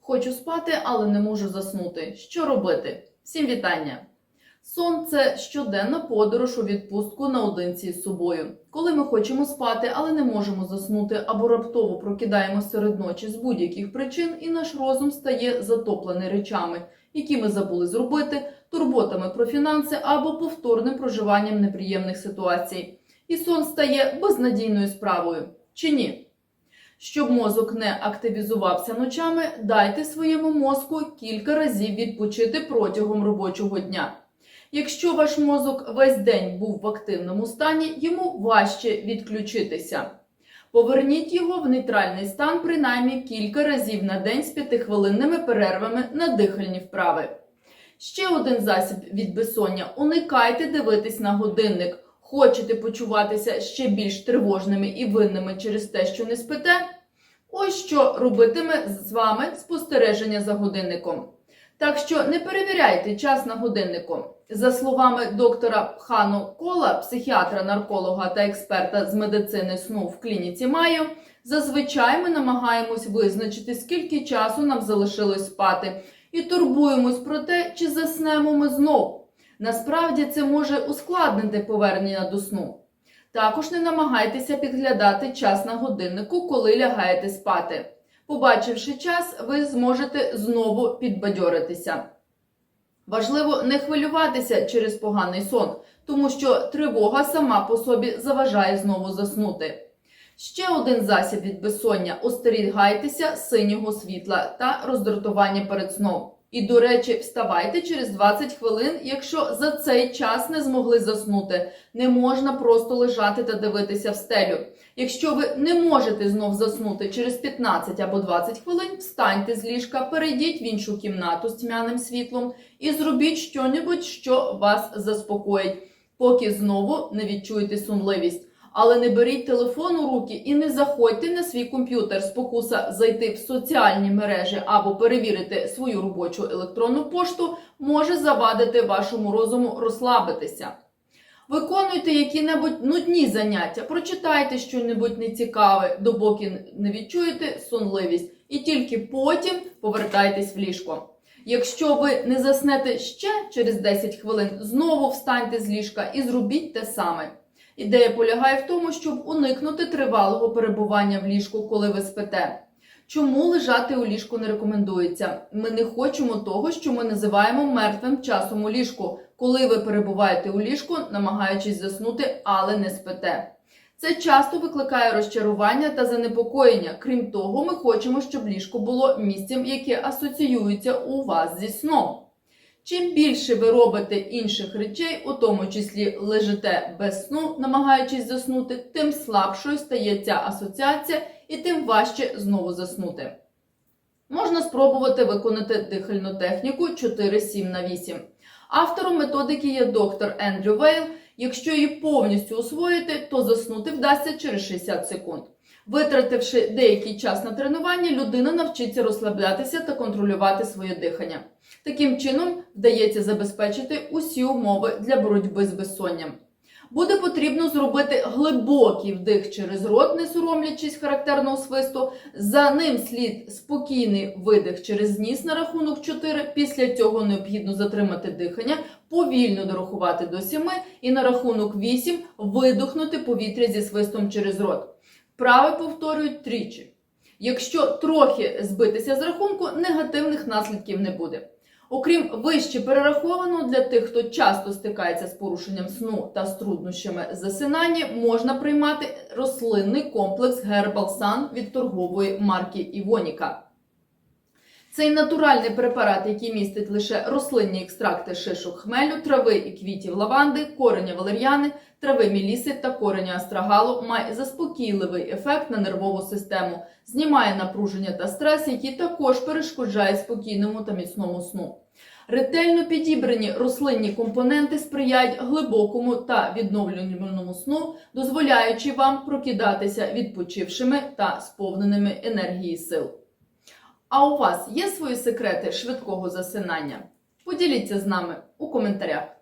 Хочу спати, але не можу заснути. Що робити? Всім вітання! Сон це щоденна подорож у відпустку наодинці з собою. Коли ми хочемо спати, але не можемо заснути або раптово прокидаємося серед ночі з будь-яких причин, і наш розум стає затоплений речами, які ми забули зробити, турботами про фінанси або повторним проживанням неприємних ситуацій. І сон стає безнадійною справою. Чи ні? Щоб мозок не активізувався ночами, дайте своєму мозку кілька разів відпочити протягом робочого дня. Якщо ваш мозок весь день був в активному стані, йому важче відключитися. Поверніть його в нейтральний стан принаймні кілька разів на день з п'ятихвилинними перервами на дихальні вправи. Ще один засіб від безсоння: уникайте дивитись на годинник. Хочете почуватися ще більш тривожними і винними через те, що не спите? Ось що робитиме з вами спостереження за годинником. Так що не перевіряйте час на годиннику. За словами доктора Хану Кола, психіатра, нарколога та експерта з медицини сну в клініці Майо, зазвичай ми намагаємось визначити, скільки часу нам залишилось спати, і турбуємось про те, чи заснемо ми знов. Насправді це може ускладнити повернення до сну. Також не намагайтеся підглядати час на годиннику, коли лягаєте спати. Побачивши час, ви зможете знову підбадьоритися. Важливо не хвилюватися через поганий сон, тому що тривога сама по собі заважає знову заснути. Ще один засіб від безсоння остерігайтеся синього світла та роздратування перед сном. І, до речі, вставайте через 20 хвилин, якщо за цей час не змогли заснути. Не можна просто лежати та дивитися в стелю. Якщо ви не можете знов заснути через 15 або 20 хвилин, встаньте з ліжка, перейдіть в іншу кімнату з тьмяним світлом і зробіть щонебудь, що вас заспокоїть, поки знову не відчуєте сумливість. Але не беріть телефон у руки і не заходьте на свій комп'ютер спокуса зайти в соціальні мережі або перевірити свою робочу електронну пошту може завадити вашому розуму розслабитися. Виконуйте які-небудь нудні заняття, прочитайте щось нецікаве, допоки не відчуєте сонливість, і тільки потім повертайтесь в ліжко. Якщо ви не заснете ще через 10 хвилин, знову встаньте з ліжка і зробіть те саме. Ідея полягає в тому, щоб уникнути тривалого перебування в ліжку, коли ви спите. Чому лежати у ліжку не рекомендується? Ми не хочемо того, що ми називаємо мертвим часом у ліжку, коли ви перебуваєте у ліжку, намагаючись заснути, але не спите. Це часто викликає розчарування та занепокоєння. Крім того, ми хочемо, щоб ліжко було місцем, яке асоціюється у вас зі сном. Чим більше ви робите інших речей, у тому числі лежите без сну, намагаючись заснути, тим слабшою стає ця асоціація і тим важче знову заснути. Можна спробувати виконати дихальну техніку 4-7 на 8. Автором методики є доктор Ендрю Вейл. Якщо її повністю освоїти, то заснути вдасться через 60 секунд. Витративши деякий час на тренування, людина навчиться розслаблятися та контролювати своє дихання. Таким чином вдається забезпечити усі умови для боротьби з безсонням. Буде потрібно зробити глибокий вдих через рот, не соромлячись характерного свисту. За ним слід спокійний видих через ніс на рахунок 4. Після цього необхідно затримати дихання, повільно дорахувати до 7 і на рахунок 8 видохнути повітря зі свистом через рот. Вправи повторюють тричі. Якщо трохи збитися з рахунку, негативних наслідків не буде. Окрім вище перерахованого, для тих, хто часто стикається з порушенням сну та з труднощами засинання, можна приймати рослинний комплекс Herbal Sun від торгової марки Івоніка. Цей натуральний препарат, який містить лише рослинні екстракти шишок хмелю, трави і квітів лаванди, кореня валер'яни, трави міліси та кореня астрагалу, має заспокійливий ефект на нервову систему, знімає напруження та стрес, які також перешкоджає спокійному та міцному сну. Ретельно підібрані рослинні компоненти сприяють глибокому та відновлювальному сну, дозволяючи вам прокидатися відпочившими та сповненими енергії сил. А у вас є свої секрети швидкого засинання? Поділіться з нами у коментарях.